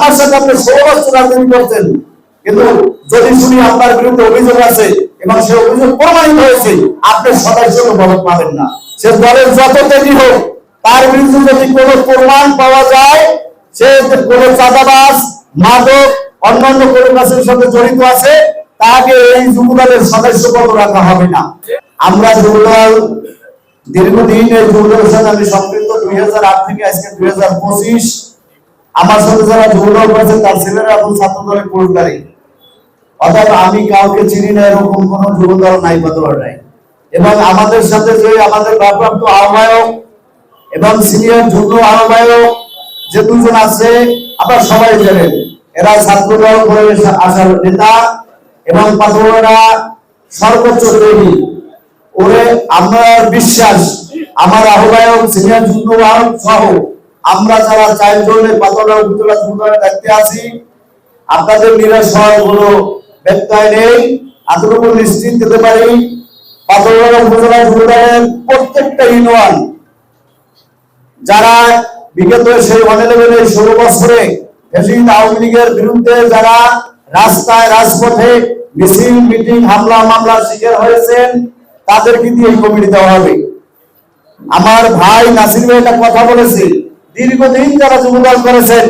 আমার সাথে আপনি ষোলো বছর রাজনীতি করতেন। কিন্তু যদি শুনি আপনার বিরুদ্ধে অভিযোগ আছে এবং সে অভিযোগ প্রমাণিত হয়েছে, আপনি সদস্য পদক পাবেন না। সে দলের যত তেজি হোক, তার বিরুদ্ধে যদি কোনো প্রমাণ পাওয়া যায়, সে কোনো চাঁদাবাজ, মাদক, অন্যান্য কোনো কাজের সাথে জড়িত আছে, তাকে এই যুবদলের সদস্য পদ রাখা হবে না। আমরা যুবদল দীর্ঘদিন এই যুবদলের সাথে আমি সম্পৃক্ত, দুই হাজার আট থেকে আজকে দুই হাজার পঁচিশ আমার সাথে যারা যুবদল করেছে, তার ছেলেরা এখন ছাত্র দলের পুরস্কারী অর্থাৎ আমি কাউকে চিনি না, এরকম কোন যুবদল নাই বদল নাই এবং আমাদের সাথে যে আমাদের ভারপ্রাপ্ত আহ্বায়ক এবং সিনিয়র যুগ্ম আহ্বায়ক যে দুজন আছে আপনারা সবাই জানেন, এরা ছাত্র দল করে আসার নেতা এবং পাথরেরা সর্বোচ্চ তৈরি ওরে, আমার বিশ্বাস, আমার আহ্বায়ক, সিনিয়র যুগ্ম আহ্বায়ক সহ আমরা যারা চারজনের পাথরের উপজেলা যুগ্ম দেখতে আছি, আপনাদের নিরাশ হওয়ার কোনো ব্যত্যয় নেই, এতটুকু নিশ্চিত দিতে পারি পাথরঘাটা উপজেলা যুবদলের প্রত্যেকটা ইউনিয়ন, যারা বিগত সেই অনেলেভেলে ষোলো বছরে আওয়ামী লীগের বিরুদ্ধে যারা রাস্তায়, রাজপথে মিছিল, মিটিং, হামলা মামলার শিকার হয়েছেন, তাদেরকে দিয়ে কমিটি দেওয়া হবে। আমার ভাই নাসির ভাই একটা কথা বলেছে দীর্ঘদিন যারা যুবদল করেছেন,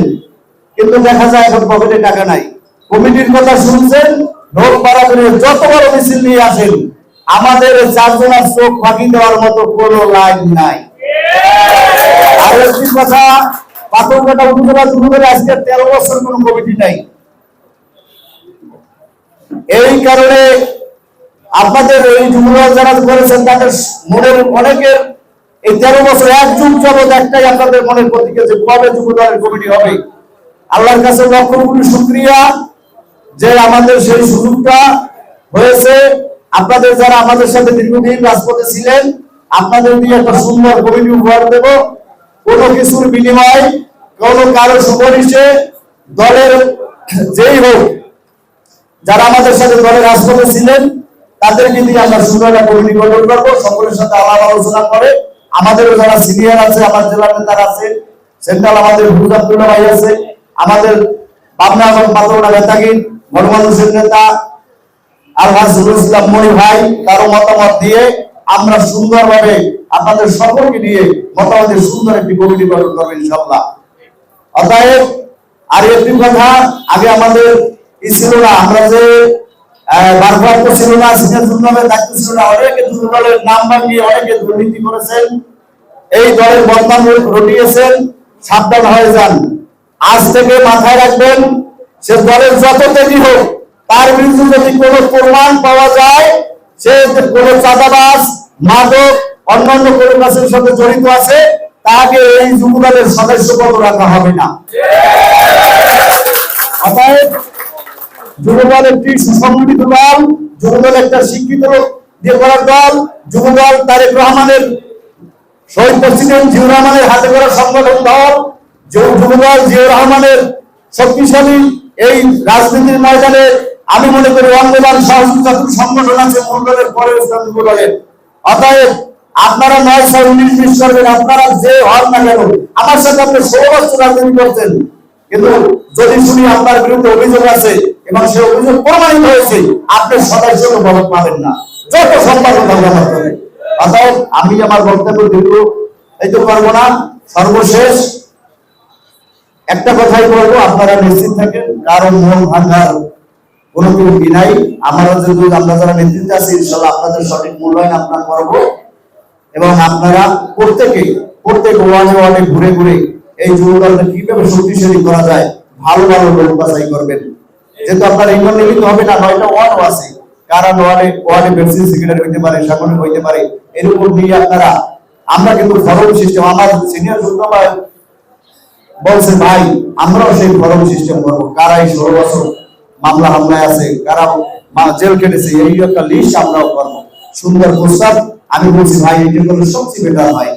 কিন্তু দেখা যায় এখন পকেটে টাকা নাই। কমিটির কথা শুনছেন লোক পাড়া করে যত বড় মিছিল নিয়ে আসেন, আমাদের চারজনের চোখ ফাঁকি দেওয়ার মতো কোনো লাইন নাই। আর একটি কথা, পাথরঘাটা উপজেলা যুবদলের আজকে তেরো বছর কোনো কমিটি নাই। এই কারণে আপনাদের এই যুবদল যারা করেছেন, তাদের মনের অনেকের এই তেরো বছর এক যুগ জগৎ, একটাই আপনাদের মনের প্রতীকে যে কবে যুবদলের কমিটি হবে? আল্লাহর কাছে লক্ষ কোটি শুক্রিয়া যে আমাদের সেই সুযোগটা হয়েছে। আপনাদের যারা আমাদের সাথে দীর্ঘদিন রাজপথে ছিলেন, আপনাদের দিয়ে একটা সুন্দর কমিটি উপহার দেব। কোনো কিছুর বিনিময়, কোনো কারও সুপারিশে দলের যেই হোক, যারা আমাদের সাথে দলের রাজপথে ছিলেন, তাদেরকে দিয়ে আমরা সুন্দর একটা কমিটি গঠন করব। সকলের সাথে আলাপ আলোচনা করে আমাদের যারা সিনিয়র আছে, আমার জেলার নেতারা আছে, সেন্ট্রাল আমাদের আব্দুল্লাহ ভাই আছে, আমাদের পাবনা এবং পাতলা নেতাগির গণমানুষের নেতা ভাই মতামত দিয়ে আমরা আপনাদের সুন্দর একটি অতএব আর কথা, আগে আমাদের না, আমরা যে আহ, ভারপ্রাপ্ত ছিল না। দায়িত্ব অনেকে দুর্দলের নাম ভাঙিয়ে অনেকে দুর্নীতি করেছেন। এই দলের সাবধান হয়ে যান। আজ থেকে মাথায় রাখবেন সে দলের যত হোক তার যদি কোনো পাওয়া যায় সে অন্যান্য সাথে জড়িত আছে তাকে এই যুবদলের সদস্য পদ রাখা হবে না। অতএব একটি একটা শিক্ষিত দিয়ে তারেক রহমানের শহীদ রহমানের হাতে সংগঠন রহমানের শক্তিশালী এই রাজনীতির ময়দানে আমি মনে করি সহযোগিতা সংগঠন আছে মন্ডলের পরে অতএব আপনারা নয় ছয় উনিশ করবেন, আপনারা যে হন না কেন, আমার সাথে আপনি ষোলো বছর রাজনীতি করতেন কিন্তু যদি শুনি আপনার বিরুদ্ধে অভিযোগ আছে এবং সে অভিযোগ প্রমাণিত হয়েছে, আপনি সদস্য পদক পাবেন না। যত থাকবে আমার প্রতি। অতএব আমি আমার বক্তব্য দীর্ঘ এই তো পারব না। সর্বশেষ একটা কথাই বলব, আপনারা নিশ্চিত থাকেন কারণ মন ভাঙার কোনো ত্রুটি নাই। আমরা যদি আমরা যারা নেতৃত্বে আছি ইনশাল্লাহ আপনাদের সঠিক মূল্যায়ন আপনার করব। এবং আপনারা প্রত্যেকে, প্রত্যেক ওয়ার্ডে ওয়ার্ডে ঘুরে ঘুরে এই যুবদলটা কীভাবে শক্তিশালী করা যায়, ভালো ভালো লোক বাছাই করবেন। যেহেতু আপনার নিমিত্ত হবে না, নয়টা ওয়ার্ডও আছে। কারণ ওয়ার্ডে ওয়ার্ডে প্রেসিডেন্ট সেক্রেটারি হইতে পারে সাংগঠনিক হইতে পারে, এর উপর নিয়ে আপনারা, আমরা কিন্তু ফরম সিস্টেম আমার সিনিয়র যুগ্ম বলছে, ভাই, আমরাও সেই ফরম সিস্টেম করব। ষোলো বছর মামলা হামলায় আছে, কারা জেল কেটেছে এই একটা লিস্ট আমরাও করব। সুন্দর প্রস্তাব, আমি বলছি, ভাই সবচেয়ে বেটার হয়